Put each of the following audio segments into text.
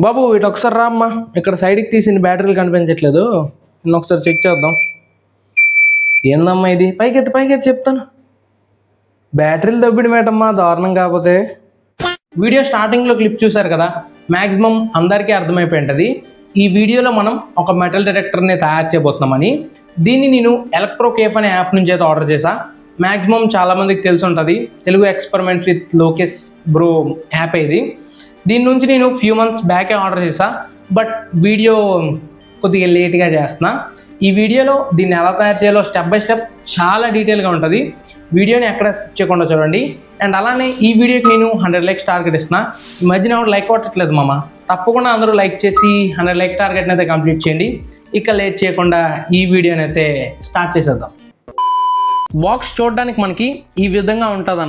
బాబు ఇటు ఒకసారి రా అమ్మా ఇక్కడ సైడ్కి తీసిన బ్యాటరీలు కనిపించట్లేదు. నిన్న ఒకసారి చెక్ చేద్దాం. ఏందమ్మా ఇది? పైకెత్తి పైకెత్తి చెప్తాను. బ్యాటరీలు దబ్బిడి మేటమ్మా దారుణం కాకపోతే. వీడియో స్టార్టింగ్లో క్లిప్ చూశారు కదా? మ్యాక్సిమం అందరికీ అర్థమైపోయింటుంది. ఈ వీడియోలో మనం ఒక మెటల్ డిటెక్టర్ని తయారు చేయబోతున్నామని. దీన్ని నేను ఎలక్ట్రోకేఫ్ అనే యాప్ నుంచి అయితే ఆర్డర్ చేశా. మ్యాక్సిమం చాలామందికి తెలిసి ఉంటుంది Telugu experiments with Lokesh bro app ఇది. దీని నుంచి నేను ఫ్యూ మంత్స్ బ్యాకే ఆర్డర్ చేశా బట్ వీడియో కొద్దిగా లేట్గా చేస్తున్నా. ఈ వీడియోలో దీన్ని ఎలా తయారు చేయాలో స్టెప్ బై స్టెప్ చాలా డీటెయిల్గా ఉంటుంది. వీడియోని ఎక్కడ స్కిప్ చేయకుండా చూడండి. అండ్ అలానే ఈ వీడియోకి నేను హండ్రెడ్ లైక్స్ టార్గెట్ ఇస్తున్నా. ఈ మధ్యన ఎవరు లైక్ కొట్టట్లేదు మామ. తప్పకుండా అందరూ లైక్ చేసి హండ్రెడ్ లైక్ టార్గెట్ని అయితే కంప్లీట్ చేయండి. ఇక లేట్ చేయకుండా ఈ వీడియోని అయితే స్టార్ట్ చేసేద్దాం. బాక్స్ చూడడానికి మనకి ఈ విధంగా ఉంటుంది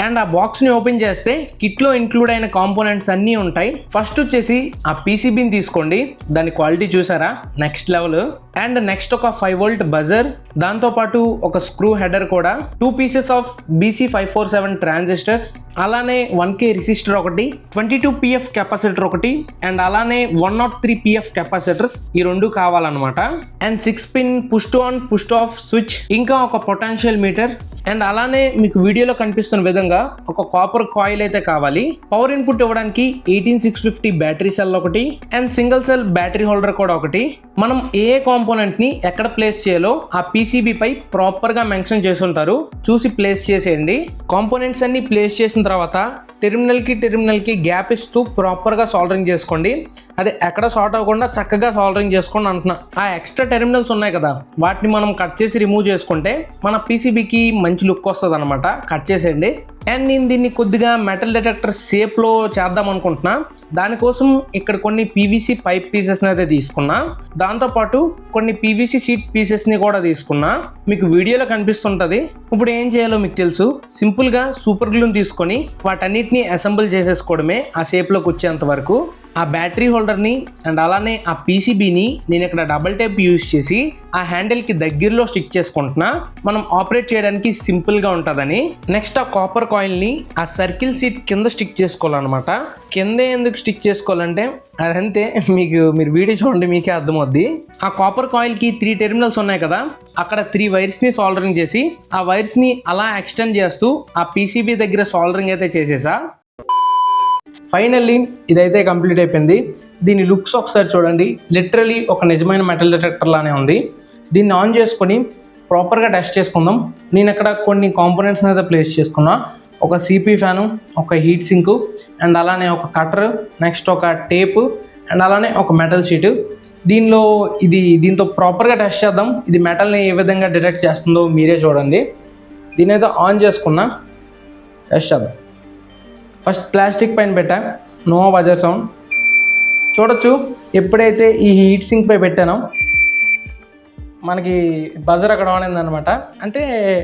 అండ్ ఆ బాక్స్ని ఓపెన్ చేస్తే కిట్లో ఇంక్లూడ్ అయిన కాంపోనెంట్స్ అన్నీ ఉంటాయి. ఫస్ట్ వచ్చేసి ఆ పీసీబీని తీసుకోండి. దాని క్వాలిటీ చూసారా? నెక్స్ట్ లెవెల్ అండ్ నెక్స్ట్ ఒక ఫైవ్ వోల్ట్ బజర్ దాంతోపాటు ఒక స్క్రూ హెడర్ కూడా. Two pieces of BC five four seven transistors అలానే వన్ కే రిసిస్టర్ ఒకటి ట్వంటీ టూ పిఎఫ్ కెపాసిటర్ ఒకటి అండ్ అలానే one nought three PF capacitors ఈ రెండు కావాలన్నమాట. And six pin push to on push off switch ఇంకా ఒక పొటాన్షియల్ మీటర్ అండ్ అలానే మీకు వీడియోలో కనిపిస్తున్న విధంగా ఒక కాపర్ కాయిల్ అయితే కావాలి. పవర్ ఇన్పుట్ ఇవ్వడానికి eighteen six fifty battery cell ఒకటి and single cell battery holder కూడా ఒకటి. మనం ఏ కాంపోనెంట్ని ఎక్కడ ప్లేస్ చేయాలో ఆ పీసీబీ పై ప్రాపర్గా మెన్షన్ చేసి ఉంటారు. చూసి ప్లేస్ చేసేయండి. కాంపోనెంట్స్ అన్ని ప్లేస్ చేసిన తర్వాత టెర్మినల్కి టెర్మినల్కి గ్యాప్ ఇస్తూ ప్రాపర్గా సాల్డరింగ్ చేసుకోండి. అది ఎక్కడ షార్ట్ అవ్వకుండా చక్కగా సాల్డరింగ్ చేసుకోండి అంటున్నా. ఆ ఎక్స్ట్రా టెర్మినల్స్ ఉన్నాయి కదా వాటిని మనం కట్ చేసి రిమూవ్ చేసుకుంటే మన పీసీబీకి మంచి లుక్ వస్తుంది అనమాట కట్ చేసేయండి. అండ్ నేను దీన్ని కొద్దిగా మెటల్ డిటెక్టర్ షేప్లో చేద్దాం అనుకుంటున్నా. దానికోసం ఇక్కడ కొన్ని పీవీసీ పైప్ పీసెస్ని అయితే తీసుకున్నా. దాంతోపాటు కొన్ని పీవీసీ షీట్ పీసెస్ని కూడా తీసుకున్నా. మీకు వీడియోలో కనిపిస్తుంటుంది. ఇప్పుడు ఏం చేయాలో మీకు తెలుసు. సింపుల్గా సూపర్ గ్లూని తీసుకొని వాటన్నిటిని అసెంబుల్ చేసేసుకోవడమే ఆ షేప్లోకి వచ్చేంత వరకు. ఆ బ్యాటరీ హోల్డర్ని అండ్ అలానే ఆ పీసీబీని నేను ఇక్కడ డబల్ టైప్ యూజ్ చేసి ఆ హ్యాండిల్కి దగ్గరలో స్టిక్ చేసుకుంటున్నా. మనం ఆపరేట్ చేయడానికి సింపుల్గా ఉంటుందని. నెక్స్ట్ ఆ కాపర్ కాయిల్ని ఆ సర్కిల్ సీట్ కింద స్టిక్ చేసుకోవాలన్నమాట. కింద ఎందుకు స్టిక్ చేసుకోవాలంటే అదంతే. మీకు మీరు వీడియో చూడండి మీకే అర్థమవుద్ది. ఆ కాపర్ కాయిల్కి త్రీ టెర్మినల్స్ ఉన్నాయి కదా అక్కడ త్రీ వైర్స్ని సాల్డరింగ్ చేసి ఆ వైర్స్ని అలా ఎక్స్టెండ్ చేస్తూ ఆ పీసీబీ దగ్గర సాల్డరింగ్ అయితే చేసేసా. ఫైనల్లీ ఇదైతే కంప్లీట్ అయిపోయింది. దీని లుక్స్ ఒకసారి చూడండి. లిటరలీ ఒక నిజమైన మెటల్ డిటెక్టర్ లానే ఉంది. దీన్ని ఆన్ చేసుకొని ప్రాపర్గా టెస్ట్ చేసుకుందాం. నేను అక్కడ కొన్ని కాంపోనెంట్స్ని అయితే ప్లేస్ చేసుకున్నా. ఒక సిపి ఫ్యాను ఒక హీట్ సింక్ అండ్ అలానే ఒక కటర్ నెక్స్ట్ ఒక టేప్ అండ్ అలానే ఒక మెటల్ షీట్ దీనిలో ఇది దీంతో ప్రాపర్గా టెస్ట్ చేద్దాం. ఇది మెటల్ని ఏ విధంగా డిటెక్ట్ చేస్తుందో మీరే చూడండి. దీని అయితే ఆన్ చేసుకున్నా. టెస్ట్ చేద్దాం. ఫస్ట్ ప్లాస్టిక్ పైన పెట్టా. No buzzer sound. చూడొచ్చు ఎప్పుడైతే ఈ హీట్ సింక్ పై పెట్టానో మనకి బజర్ అక్కడ ఆన్ అయిందనమాట అంటే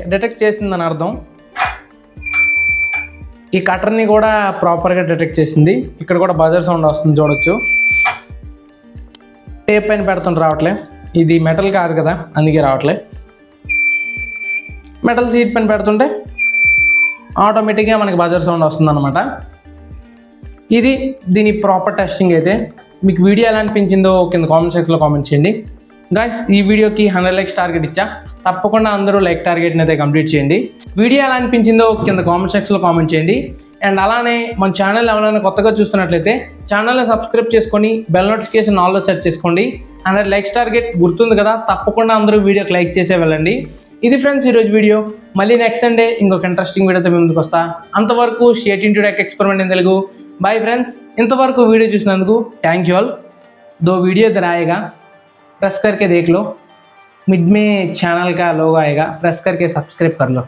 డిటెక్ట్ చేసిందని అర్థం. ఈ కటర్ని కూడా ప్రాపర్గా డిటెక్ట్ చేసింది. ఇక్కడ కూడా బజర్ సౌండ్ వస్తుంది చూడొచ్చు. టేప్ పైన పెడుతుంటే రావట్లే. ఇది మెటల్ కాదు కదా అందుకే రావట్లే. మెటల్ సీట్ పైన పెడుతుంటే ఆటోమేటిక్గా మనకి బజర్ సౌండ్ వస్తుందన్నమాట. ఇది దీని ప్రాపర్ టెస్టింగ్ అయితే. మీకు వీడియో ఎలా అనిపించిందో కింద కామెంట్ సెక్షన్లో కామెంట్ చేయండి. గాయస్ ఈ వీడియోకి హండ్రెడ్ లైక్స్ టార్గెట్ ఇచ్చా. తప్పకుండా అందరూ లైక్ టార్గెట్ని అయితే కంప్లీట్ చేయండి. వీడియో ఎలా అనిపించిందో కింద కామెంట్ సెక్షన్లో కామెంట్ చేయండి. అండ్ అలానే మన ఛానల్ ఎవరైనా కొత్తగా చూస్తున్నట్లయితే ఛానల్ని సబ్స్క్రైబ్ చేసుకొని బెల్ నోటిఫికేషన్ ఆల్లో సెర్చ్ చేసుకోండి. హండ్రెడ్ లైక్స్ టార్గెట్ గుర్తుంది కదా తప్పకుండా అందరూ వీడియోకి లైక్ చేసే వెళ్ళండి. ఇది ఫ్రెండ్స్ ఈరోజు వీడియో మళ్ళీ నెక్స్ట్ సండే ఇంకొక ఇంట్రెస్టింగ్ వీడియోతో మేము ముందుకు వస్తా అంతవరకు షేట్ into deck experiment in Telugu bye friends ఇంతవరకు వీడియో చూసినందుకు థ్యాంక్ యూ ఆల్ दो वीडियो इधर आएगा प्रेस करके देख लो मिड में चैनल का लोगो आएगा प्रेस करके सब्सक्राइब कर लो